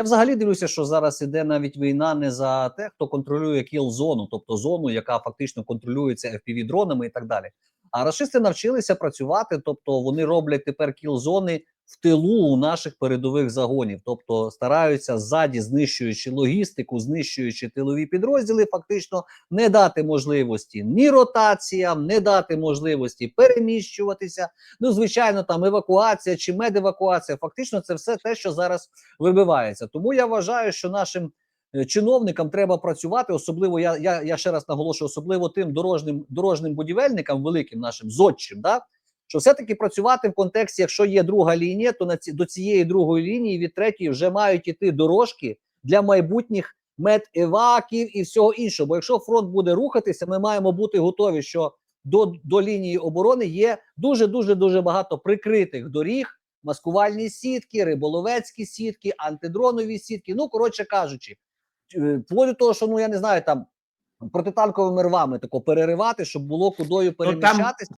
Я взагалі дивлюся, що зараз іде навіть війна не за те, хто контролює кіл-зону, тобто зону, яка фактично контролюється fpv дронами і так далі. А расисти навчилися працювати, тобто вони роблять тепер кіл-зони в тилу у наших передових загонів, тобто стараються ззаді, знищуючи логістику, знищуючи тилові підрозділи, фактично не дати можливості ні ротаціям, не дати можливості переміщуватися. Ну, звичайно, там евакуація чи медевакуація. Фактично, це все те, що зараз вибивається. Тому я вважаю, що нашим е, чиновникам треба працювати, особливо я, я, я ще раз наголошую, особливо тим дорожним дорожним будівельникам, великим нашим зодчим, да, що все-таки працювати в контексті, якщо є друга лінія, то на ці, до цієї другої лінії від третьої вже мають іти дорожки для майбутніх медеваків і всього іншого. Бо якщо фронт буде рухатися, ми маємо бути готові, що до, до лінії оборони є дуже дуже дуже багато прикритих доріг, маскувальні сітки, риболовецькі сітки, антидронові сітки. Ну коротше кажучи, е, вплоть до того, що ну я не знаю там. Протитанковими рвами тако переривати, щоб було кудою Ну, переміщатися.